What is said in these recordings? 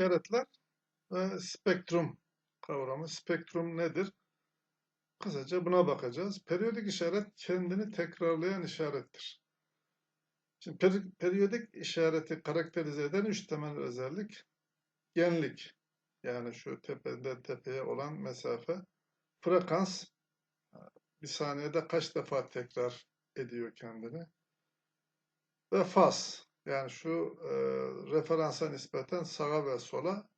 işaretler ve spektrum kavramı. Spektrum nedir? Kısaca buna bakacağız. Periyodik işaret kendini tekrarlayan işarettir. Şimdi peri- periyodik işareti karakterize eden üç temel özellik. Genlik, yani şu tepeden tepeye olan mesafe. Frekans, bir saniyede kaç defa tekrar ediyor kendini. Ve faz, yani şu e, referansa nispeten sağa ve sola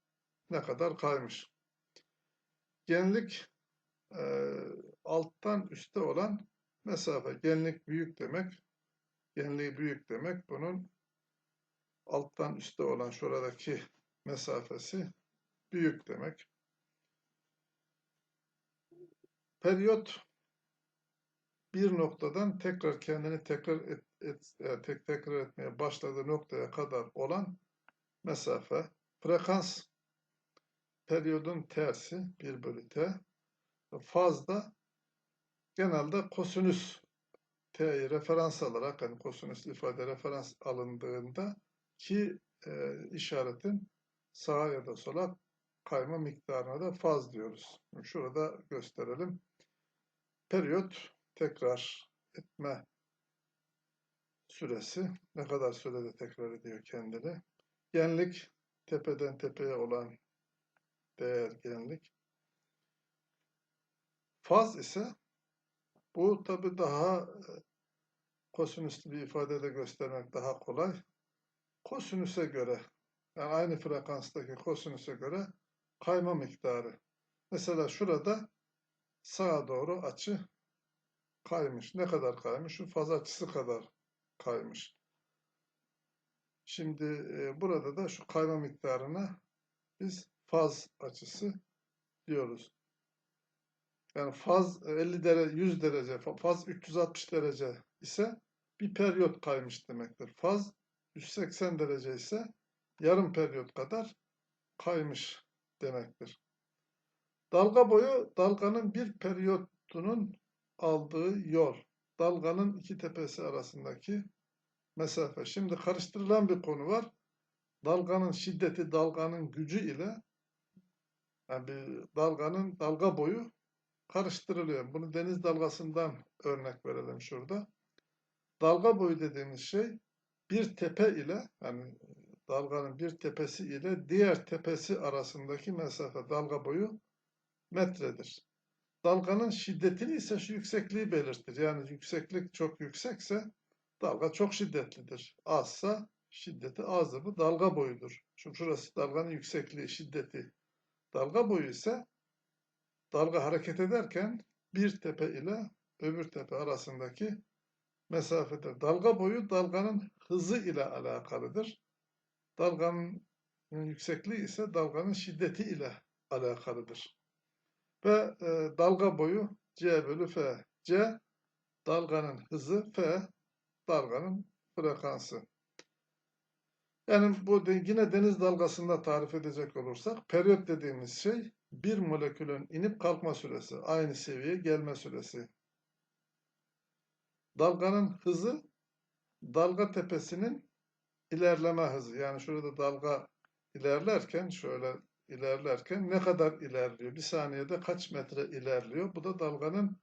ne kadar kaymış. Genlik, e, alttan üste olan mesafe. Genlik büyük demek. Genliği büyük demek. Bunun alttan üste olan şuradaki mesafesi büyük demek. Periyot bir noktadan tekrar kendini tekrar et, e, tek tekrar etmeye başladığı noktaya kadar olan mesafe. Frekans periyodun tersi 1 bölü t. Faz da genelde kosinüs t'yi referans alarak yani kosinüs ifade referans alındığında ki e, işaretin sağa ya da sola kayma miktarına da faz diyoruz. Şurada gösterelim. Periyot tekrar etme süresi ne kadar sürede tekrar ediyor kendini. Genlik tepeden tepeye olan değer genlik. Faz ise bu tabi daha e, kosinüslü bir ifadede göstermek daha kolay. Kosinüse göre yani aynı frekanstaki kosinüse göre kayma miktarı. Mesela şurada sağa doğru açı kaymış. Ne kadar kaymış? Şu faz açısı kadar kaymış. Şimdi e, burada da şu kayma miktarına biz faz açısı diyoruz. Yani faz 50 derece, 100 derece, faz 360 derece ise bir periyot kaymış demektir. Faz 180 derece ise yarım periyot kadar kaymış demektir. Dalga boyu dalganın bir periyotunun aldığı yol. Dalganın iki tepesi arasındaki mesafe. Şimdi karıştırılan bir konu var. Dalganın şiddeti, dalganın gücü ile yani bir dalganın dalga boyu karıştırılıyor. Bunu deniz dalgasından örnek verelim şurada. Dalga boyu dediğimiz şey bir tepe ile yani dalganın bir tepesi ile diğer tepesi arasındaki mesafe dalga boyu metredir. Dalganın şiddetini ise şu yüksekliği belirtir. Yani yükseklik çok yüksekse dalga çok şiddetlidir. Azsa şiddeti azdır. Bu dalga boyudur. Çünkü şurası dalganın yüksekliği, şiddeti. Dalga boyu ise dalga hareket ederken bir tepe ile öbür tepe arasındaki mesafedir. Dalga boyu dalganın hızı ile alakalıdır. Dalganın yüksekliği ise dalganın şiddeti ile alakalıdır. Ve e, dalga boyu C bölü F. C dalganın hızı, F dalganın frekansı. Yani bu yine deniz dalgasında tarif edecek olursak periyot dediğimiz şey bir molekülün inip kalkma süresi, aynı seviyeye gelme süresi. Dalganın hızı dalga tepesinin ilerleme hızı. Yani şurada dalga ilerlerken şöyle ilerlerken ne kadar ilerliyor? Bir saniyede kaç metre ilerliyor? Bu da dalganın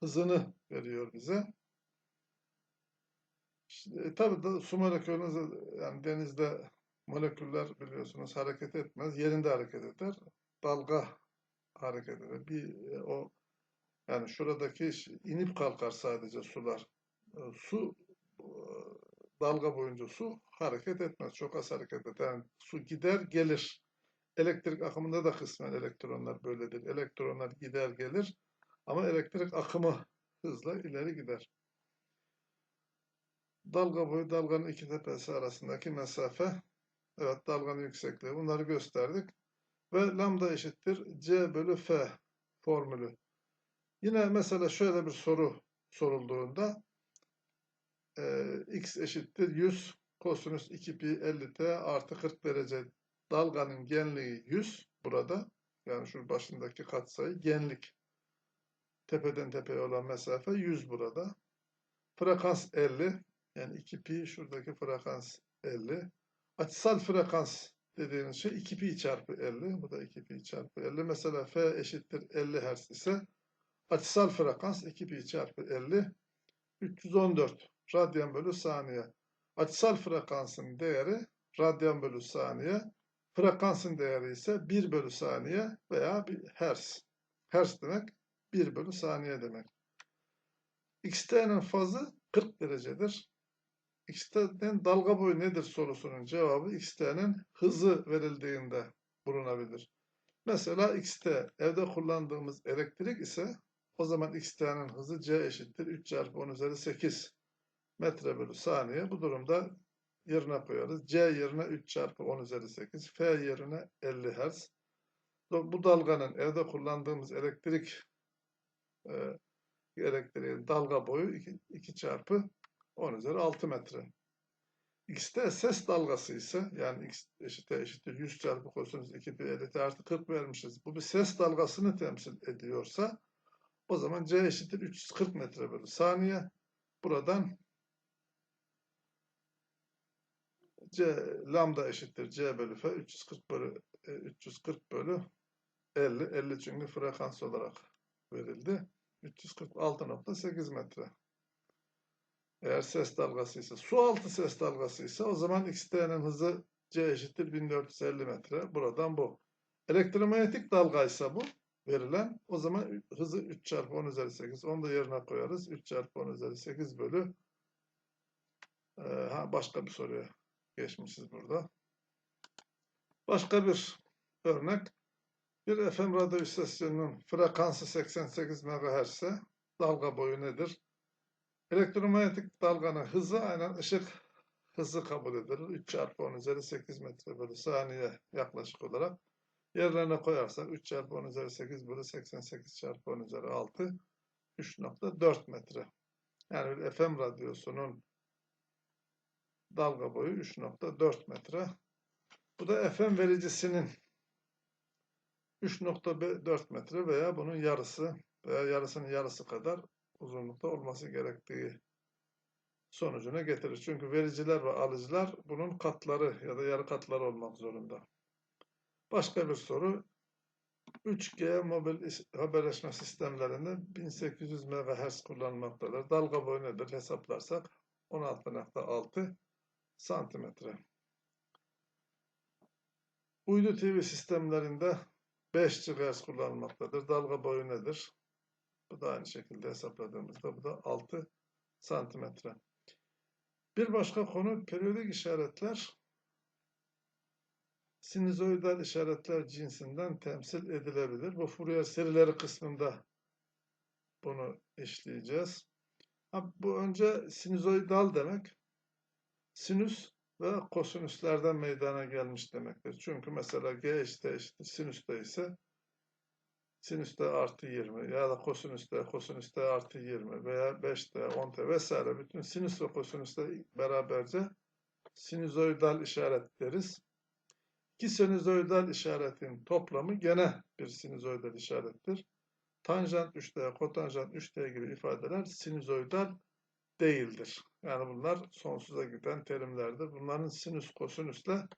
hızını veriyor bize. İşte, tabii da su molekülünüz yani denizde moleküller biliyorsunuz hareket etmez. Yerinde hareket eder. Dalga hareket eder. Bir e, o yani şuradaki inip kalkar sadece sular. E, su e, dalga boyunca su hareket etmez. Çok az hareket eder. Yani su gider gelir. Elektrik akımında da kısmen elektronlar böyledir. Elektronlar gider gelir ama elektrik akımı hızla ileri gider. Dalga boyu dalganın iki tepesi arasındaki mesafe. Evet dalganın yüksekliği. Bunları gösterdik. Ve lambda eşittir C bölü F formülü. Yine mesela şöyle bir soru sorulduğunda e, x eşittir 100 kosinüs 2 pi 50 t artı 40 derece dalganın genliği 100 burada. Yani şu başındaki katsayı genlik. Tepeden tepeye olan mesafe 100 burada. Frekans 50. Yani 2 pi şuradaki frekans 50. Açısal frekans dediğiniz şey 2 pi çarpı 50. Bu da 2 pi çarpı 50. Mesela F eşittir 50 Hz ise açısal frekans 2 pi çarpı 50 314 radyan bölü saniye. Açısal frekansın değeri radyan bölü saniye. Frekansın değeri ise 1 bölü saniye veya 1 hertz. Hertz demek 1 bölü saniye demek. XT'nin fazı 40 derecedir. XT'nin dalga boyu nedir sorusunun cevabı XT'nin hızı verildiğinde bulunabilir. Mesela XT evde kullandığımız elektrik ise o zaman XT'nin hızı C eşittir 3 çarpı 10 üzeri 8 metre bölü saniye. Bu durumda yerine koyarız. C yerine 3 çarpı 10 üzeri 8. F yerine 50 Hz. Bu dalganın evde kullandığımız elektrik e, elektriğin dalga boyu 2, 2 çarpı 10 üzeri 6 metre. X'te ses dalgası ise yani X eşittir eşittir 100 çarpı kosinüs 2 pi 50 artı 40 vermişiz. Bu bir ses dalgasını temsil ediyorsa o zaman C eşittir 340 metre bölü saniye. Buradan C lambda eşittir C bölü F 340 bölü 340 bölü 50. 50 çünkü frekans olarak verildi. 346.8 metre. Eğer ses dalgası ise, su altı ses dalgası ise o zaman XT'nin hızı C eşittir 1450 metre. Buradan bu. Elektromanyetik dalga ise bu verilen. O zaman hızı 3 çarpı 10 üzeri 8. Onu da yerine koyarız. 3 çarpı 10 üzeri 8 bölü ee, ha, başka bir soruya geçmişiz burada. Başka bir örnek. Bir FM radyo istasyonunun frekansı 88 MHz ise dalga boyu nedir? Elektromanyetik dalganın hızı aynen ışık hızı kabul edilir. 3 çarpı 10 üzeri 8 metre bölü saniye yaklaşık olarak. Yerlerine koyarsak 3 çarpı 10 üzeri 8 bölü 88 çarpı 10 üzeri 6 3.4 metre. Yani bir FM radyosunun dalga boyu 3.4 metre. Bu da FM vericisinin 3.4 metre veya bunun yarısı veya yarısının yarısı kadar uzunlukta olması gerektiği sonucuna getirir. Çünkü vericiler ve alıcılar bunun katları ya da yarı katları olmak zorunda. Başka bir soru. 3G mobil haberleşme sistemlerinde 1800 MHz kullanılmaktadır. Dalga boyu nedir hesaplarsak 16.6 santimetre. Uydu TV sistemlerinde 5 GHz kullanılmaktadır. Dalga boyu nedir? Bu da aynı şekilde hesapladığımızda bu da 6 santimetre. Bir başka konu periyodik işaretler sinüzoidal işaretler cinsinden temsil edilebilir. Bu Fourier serileri kısmında bunu işleyeceğiz. Bu önce sinüzoidal demek. Sinüs ve kosinüslerden meydana gelmiş demektir. Çünkü mesela G eşittir eşittir sinüste ise sinüste artı 20 ya da kosinüste kosinüste artı 20 veya 5'te 10'te vesaire bütün sinüs ve kosinüste beraberce sinüzoidal işaret deriz. İki sinüzoidal işaretin toplamı gene bir sinüzoidal işarettir. Tanjant 3D, kotanjant 3D gibi ifadeler sinüzoidal değildir. Yani bunlar sonsuza giden terimlerdir. Bunların sinüs kosinüsle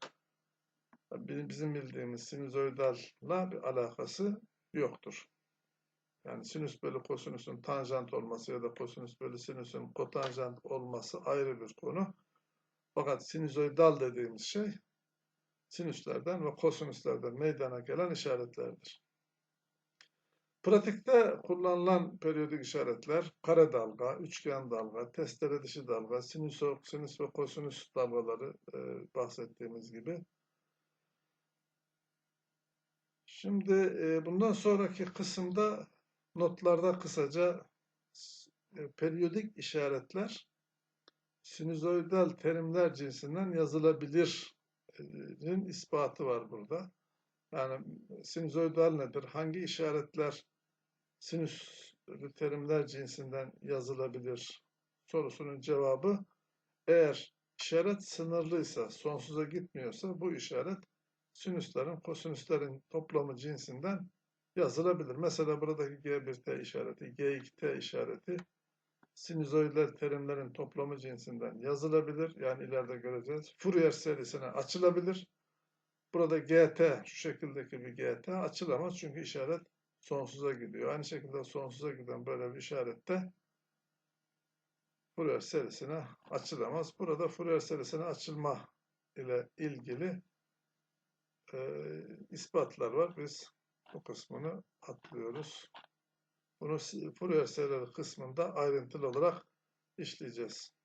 bizim bildiğimiz sinüzoidalla bir alakası yoktur. Yani sinüs bölü kosinüsün tanjant olması ya da kosinüs bölü sinüsün kotanjant olması ayrı bir konu. Fakat sinüzoidal dediğimiz şey sinüslerden ve kosinüslerden meydana gelen işaretlerdir. Pratikte kullanılan periyodik işaretler kare dalga, üçgen dalga, testere dışı dalga, sinüs, sinüs ve kosinüs dalgaları e, bahsettiğimiz gibi. Şimdi e, bundan sonraki kısımda notlarda kısaca e, periyodik işaretler sinüzoidal terimler cinsinden yazılabilir'in ispatı var burada. Yani sinüzoidal nedir? Hangi işaretler sinüs terimler cinsinden yazılabilir? Sorusunun cevabı eğer işaret sınırlıysa, sonsuza gitmiyorsa bu işaret sinüslerin, kosinüslerin toplamı cinsinden yazılabilir. Mesela buradaki G1T işareti, G2T işareti sinüzoidler terimlerin toplamı cinsinden yazılabilir. Yani ileride göreceğiz. Fourier serisine açılabilir. Burada GT şu şekildeki bir GT açılamaz çünkü işaret sonsuza gidiyor. Aynı şekilde sonsuza giden böyle bir işarette Fourier serisine açılamaz. Burada Fourier serisine açılma ile ilgili e, ispatlar var. Biz bu kısmını atlıyoruz. Bunu Fourier serileri kısmında ayrıntılı olarak işleyeceğiz.